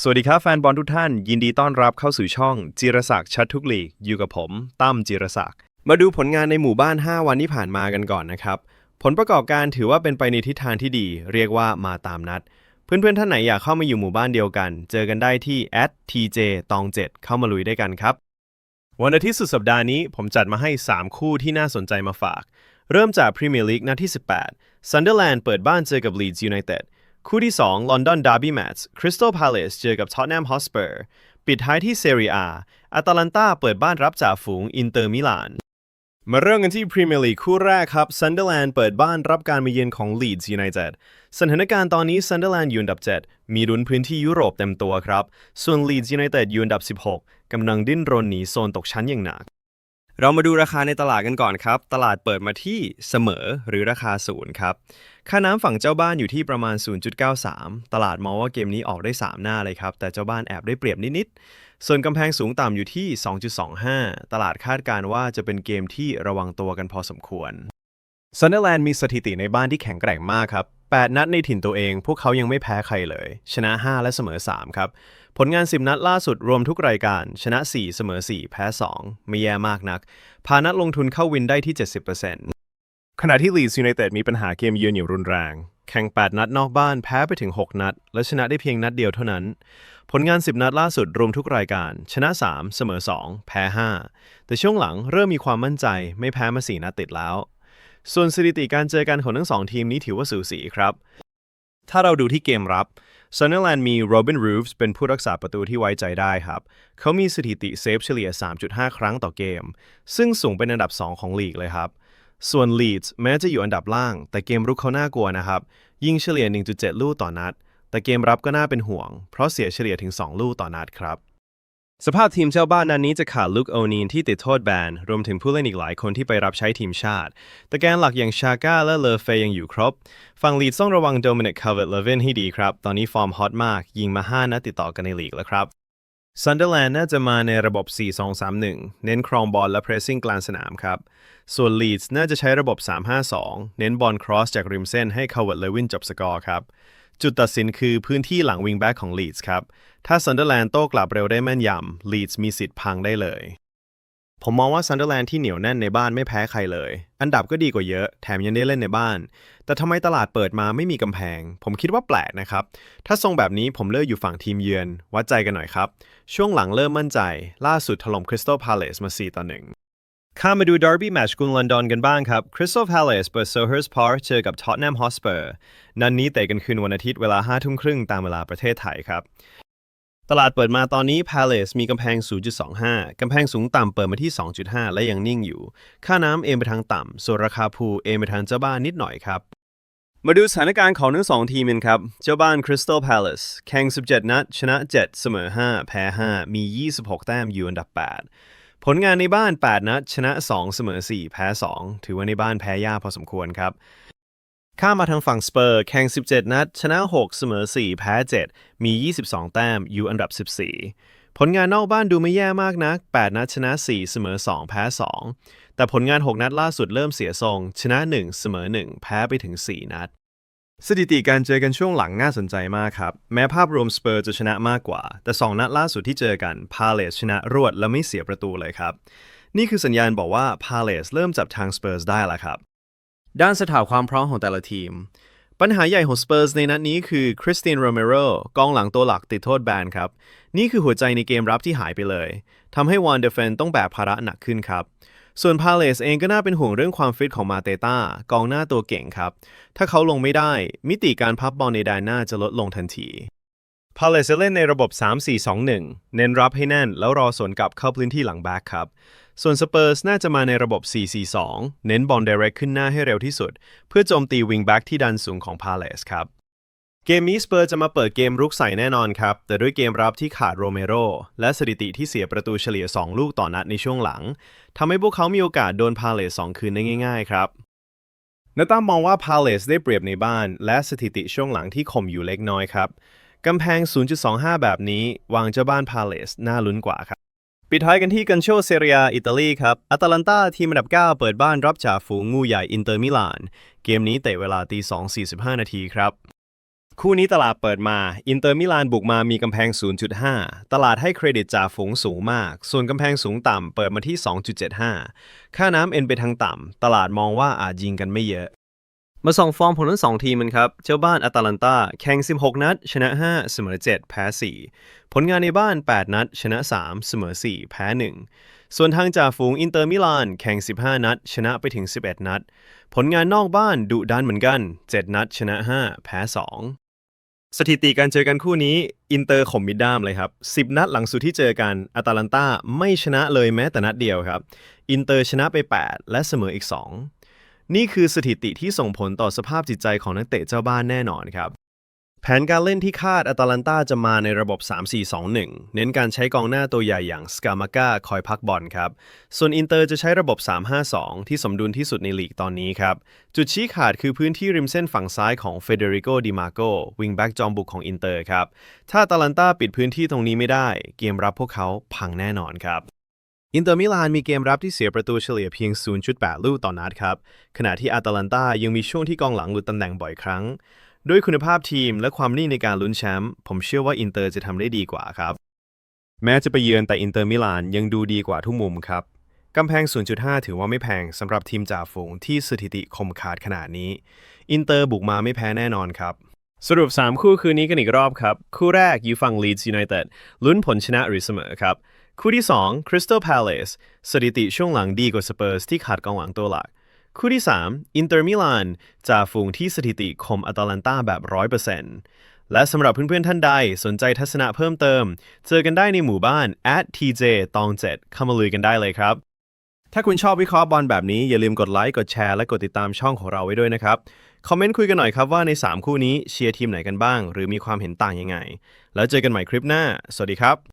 สวัสดีครับแฟนบอลทุกท่าน ยินดีต้อนรับเข้าสู่ช่องจิรศักดิ์ชัดทุกลีกอยู่กับผมตั้มจิรศักดิ์มาดูผลงานในหมู่บ้าน 5 วันที่ผ่านมากันก่อนนะครับ ผลประกอบการถือว่าเป็นไปในทิศทางที่ดี เรียกว่ามาตามนัด เพื่อนๆท่านไหนอยากเข้ามาอยู่หมู่บ้านเดียวกัน เจอกันได้ที่ @tj ตอง7เข้ามาลุยได้กันครับ วันอาทิตย์สุดสัปดาห์นี้ผมจัดมาให้ 3 คู่ที่น่าสนใจมาฝาก เริ่มจากพรีเมียร์ลีกนัดที่ 18 Sunderland เปิดบ้านเจอกับ Leeds United คู่ที่2 London Derby Match Crystal Palace เจอกับ Tottenham Hotspur ปิดท้ายที่ Serie A อาตาลันตาเปิดบ้านรับจ่าฝูงอินเตอร์มิลานมาเริ่มกันที่พรีเมียร์ลีกคู่แรกครับ Sunderland เปิดบ้านรับการมาเยือนของ Leeds United สถานการณ์ตอนนี้ Sunderland อยู่อันดับ 7 มีลุ้นพื้นที่ยุโรปเต็มตัวครับ ส่วน Leeds United อยู่อันดับ 16กำลังดิ้นรนหนีโซนตกชั้นอย่างหนัก เรามาดูราคาในตลาดกันก่อนครับ ตลาดเปิดมาที่เสมอหรือราคาศูนย์ครับ ค่าน้ำฝั่งเจ้าบ้านอยู่ที่ประมาณ 0.93 ตลาดมองว่าเกมนี้ออกได้ 3 หน้าเลยครับ แต่เจ้าบ้านแอบได้เปรียบนิด ๆ ส่วนกำแพงสูงต่ำอยู่ที่ 2.25 ตลาดคาดการว่าจะเป็นเกมที่ระวังตัวกันพอสมควรซันเดอร์แลนด์มีสถิติในบ้านที่แข็งแกร่งมากครับ 8 นัดในถิ่นตัวเอง พวกเขายังไม่แพ้ใครเลย ชนะ 5 และเสมอ 3 ครับ ผลงาน 10 นัดล่าสุดรวมทุกรายการ ชนะ 4 เสมอ 4 แพ้ 2 ไม่แย่มากนัก พานัดลงทุนเข้าวินได้ที่ 70%ขณะที่ลีดส์ยูไนเต็ดมีปัญหาเกมเยือนอย่างรุนแรง แข่ง 8 นัดนอกบ้านแพ้ไปถึง 6 นัด และชนะได้เพียงนัดเดียวเท่านั้น ผลงาน 10 นัดล่าสุดรวมทุกรายการ ชนะ 3 เสมอ 2 แพ้ 5 แต่ช่วงหลังเริ่มมีความมั่นใจไม่แพ้มา 4 นัดติดแล้ว ส่วนสถิติการเจอกันของทั้งสองทีมนี้ถือว่าสูสีครับ ถ้าเราดูที่เกมรับ เซนเนอร์แลนด์มีโรบินรูฟส์เป็นผู้รักษาประตูที่ไว้ใจได้ครับ เขามีสถิติเซฟเฉลี่ย 3.5 ครั้งต่อเกม ซึ่งสูงเป็นอันดับ 2 ของลีกเลยครับ ส่วนลีดส์แม้จะอยู่อันดับล่าง แต่เกมรุกเขาน่ากลัวนะครับ ยิงเฉลี่ย 1.7 ลูกต่อนัด แต่เกมรับก็น่าเป็นห่วง เพราะเสียเฉลี่ยถึง 2 ลูกต่อนัดครับ สภาพทีมเจ้าบ้านนั้นนี้จะขาดลุคโอนีนที่ติดโทษแบน รวมถึงผู้เล่นอีกหลายคนที่ไปรับใช้ทีมชาติ แต่แกนหลักอย่างชาก้าและเลอเฟยยังอยู่ครบ ฝั่งลีดต้องระวังโดมินิกคาร์เวตเลเวนให้ดีครับ ตอนนี้ฟอร์มฮอตมาก ยิงมา 5นัดติดต่อกันในลีกแล้วครับซันเดอร์แลนด์น่าจะมาในระบบ 4-2-3-1 เน้นครองบอลและเพรสซิ่งกลางสนามครับ ส่วนลีดส์น่าจะใช้ระบบ 3-5-2 เน้นบอลครอสจากริมเส้นให้คาร์เวตเลวินจบสกอร์ครับ จุดตัดสินคือพื้นที่หลังวิงแบ็กของลีดส์ครับ ถ้าซันเดอร์แลนด์โต้กลับเร็วได้แม่นยำลีดส์มีสิทธิ์พังได้เลย ผมมองว่าซันเดอร์แลนด์ที่เหนียวแน่นในบ้านไม่แพ้ใครเลย อันดับก็ดีกว่าเยอะ แถมยังได้เล่นในบ้าน แต่ทำไมตลาดเปิดมาไม่มีกำแพง ผมคิดว่าแปลกนะครับ ถ้าทรงแบบนี้ผมเลือกอยู่ฝั่งทีมเยือน วัดใจกันหน่อยครับ ช่วงหลังเริ่มมั่นใจ ล่าสุดถล่มคริสตัลพาเลสมา4ต่อ1 ข้ามมาดูดาร์บี้แมตช์กรุงลอนดอนกันบ้างครับ Crystal Palace เปิด Selhurst Park เจอกับ Tottenham Hotspur นัดนนี้เตะกันคืนวันอาทิตย์เวลา5ทุ่มครึ่งตามเวลาประเทศไทยครับ ตลาดเปิดมาตอนนี้ Palace มีกำแพง 0.25 กำแพงสูงต่ำเปิดมาที่ 2.5 และยังนิ่งอยู่ ค่าน้ำเอ็นไปทางต่ำส่วนราคาพูเอ็นไปทางเจ้าบ้านนิดหน่อยครับมาดูสถานการณ์ของทั้งสองทีมกันครับ เจ้าบ้าน Crystal Palace แข่ง 17 นัด ชนะ 7 เสมอ 5 แพ้ 5 มี 26 แต้มอยู่อันดับ 8 ผลงานในบ้าน 8 นัดชนะ 2 เสมอ 4 แพ้ 2 ถือว่าในบ้านแพ้ยากพอสมควรครับ ข้ามมาทางฝั่งสเปอร์ แข่ง 17 นัด ชนะ 6 เสมอ 4 แพ้ 7 มี 22 แต้ม อยู่อันดับ 14 ผลงานนอกบ้านดูไม่แย่มากนะ8นัดชนะ 4 เสมอ 2 แพ้ 2 แต่ผลงาน 6 นัดล่าสุดเริ่มเสียทรง ชนะ 1 เสมอ 1 แพ้ไปถึง 4 นัด สถิติการเจอกันช่วงหลังน่าสนใจมากครับ แม้ภาพรวมสเปอร์จะชนะมากกว่า แต่ 2 นัดล่าสุดที่เจอกันพาเลสชนะรวดและไม่เสียประตูเลยครับ นี่คือสัญญาณบอกว่าพาเลสเริ่มจับทางสเปอร์สได้แล้วครับ ด้านสถาความพร้อมของแต่ละทีม ปัญหาใหญ่ของสเปอร์สในนัดนี้คือคริสตียนโรเมโรกองหลังตัวหลักติดโทษแบนครับ นี่คือหัวใจในเกมรับที่หายไปเลยทำให้วานเดฟเฟนต้องแบกภาระหนักขึ้นครับ ส่วนพาเลสเองก็น่าเป็นห่วงเรื่องความฟิตของมาเตต้ากองหน้าตัวเก่งครับ ถ้าเขาลงไม่ได้ มิติการพับบอลในแดนหน้าจะลดลงทันทีพาเลสจะเล่นในระบบ 3-4-2-1 เน้นรับให้แน่นแล้วรอสวนกลับเข้าพื้นที่หลังแบ็คครับ ส่วนสเปอร์สน่าจะมาในระบบ 4-4-2 เน้นบอล direct ขึ้นหน้าให้เร็วที่สุด เพื่อโจมตีวิงแบ็กที่ดันสูงของพาเลสครับ เกมนี้สเปอร์จะมาเปิดเกมรุกใส่แน่นอนครับ แต่ด้วยเกมรับที่ขาดโรเมโรและสถิติที่เสียประตูเฉลี่ย 2 ลูกต่อนัดในช่วงหลังทำให้พวกเขามีโอกาสโดนพาเลส2คืนได้ง่าย ๆ ครับนาตามมองว่าพาเลสได้เปรียบในบ้าน และสถิติช่วงหลังที่ข่มอยู่เล็กน้อยครับกำแพง 0.25 แบบนี้ วางเจ้าบ้านพาเลสน่าลุ้นกว่าครับ ปิดท้ายกันที่กันโชเซเรียอิตาลีครับอตาลันตาทีมอันดับ 9 เปิดบ้านรับจ่าฝูงงูใหญ่อินเตอร์มิลาน เกมนี้เตะเวลาตี2.45 นาทีครับ คู่นี้ตลาดเปิดมา อินเตอร์มิลานบุกมามีกำแพง 0.5 ตลาดให้เครดิตจ่าฝูงสูงมาก ส่วนกำแพงสูงต่ำเปิดมาที่ 2.75 ค่าน้ำเอ็นไปทางต่ำ ตลาดมองว่าอาจยิงกันไม่เยอะ มาส่องฟอร์มผลทั้งสองทีมันครับ เจ้าบ้านอาตาลันตาแข่ง 16 นัด ชนะ 5 เสมอ 7 แพ้ 4 ผลงานในบ้าน 8 นัด ชนะ 3 เสมอ 4 แพ้ 1 ส่วนทางจ่าฝูงอินเตอร์มิลานแข่ง 15 นัด ชนะไปถึง 11 นัด ผลงานนอกบ้านดุดันเหมือนกัน 7 นัด ชนะ 5 แพ้ 2 สถิติการเจอกันคู่นี้ อินเตอร์ข่มมิดด้ามเลยครับ 10 นัดหลังสุดที่เจอกันอาตาลันตาไม่ชนะเลยแม้แต่นัดเดียวครับ อินเตอร์ชนะไป 8 และเสมออีก 2 นี่คือสถิติที่ส่งผลต่อสภาพจิตใจของนักเตะเจ้าบ้านแน่นอนครับ แผนการเล่นที่คาดอาตาลันตาจะมาในระบบ 3-4-2-1 เน้นการใช้กองหน้าตัวใหญ่อย่างสกามาก้าคอยพักบอลครับ ส่วนอินเตอร์จะใช้ระบบ 3-5-2 ที่สมดุลที่สุดในลีกตอนนี้ครับ จุดชี้ขาดคือพื้นที่ริมเส้นฝั่งซ้ายของเฟเดริโกดิมาโกวิงแบ็กจอมบุกของอินเตอร์ครับ ถ้าอาตาลันตาปิดพื้นที่ตรงนี้ไม่ได้ เกมรับพวกเขาพังแน่นอนครับอินเตอร์มิลานมีเกมรับที่เสียประตูเฉลี่ยเพียง 0.8 ลูกต่อนัดครับ ขณะที่อาตาลันตายังมีช่วงที่กองหลังหลุดตำแหน่งบ่อยครั้ง ด้วยคุณภาพทีมและความนิ่งในการลุ้นแชมป์ผมเชื่อว่าอินเตอร์จะทำได้ดีกว่าครับ แม้จะไปเยือนแต่อินเตอร์มิลานยังดูดีกว่าทุกมุมครับกำแพง 0.5 ถือว่าไม่แพงสำหรับทีมจ่าฝูงที่สถิติคมขาดขนาดนี้ อินเตอร์บุกมาไม่แพ้แน่นอนครับ สรุป 3 คู่คืนนี้กันอีกรอบครับ คู่แรกยูฟัง Leeds United ลุ้นผลชนะหรือเสมอครับ คู่ที่ 2 Crystal Palace สถิติช่วงหลังดีกว่าสเปอร์สที่ขาดกองหลังตัวหลัก คู่ที่3 Inter Milan จ่าฝูงที่สถิติคมอตาลันตาแบบ 100%และสำหรับเพื่อนๆท่านใดสนใจทัศนะเพิ่มเติม เจอกันได้ในหมู่บ้าน @tj ตอง7เข้ามาลุยกันได้เลยครับ ถ้าคุณชอบวิเคราะห์บอลแบบนี้ อย่าลืมกดไลค์ กดแชร์ และกดติดตามช่องของเราไว้ด้วยนะครับ คอมเมนต์คุยกันหน่อยครับว่าใน 3 คู่นี้เชียร์ทีมไหนกันบ้าง หรือมีความเห็นต่างยังไง แล้วเจอกันใหม่คลิปหน้า สวัสดีครับ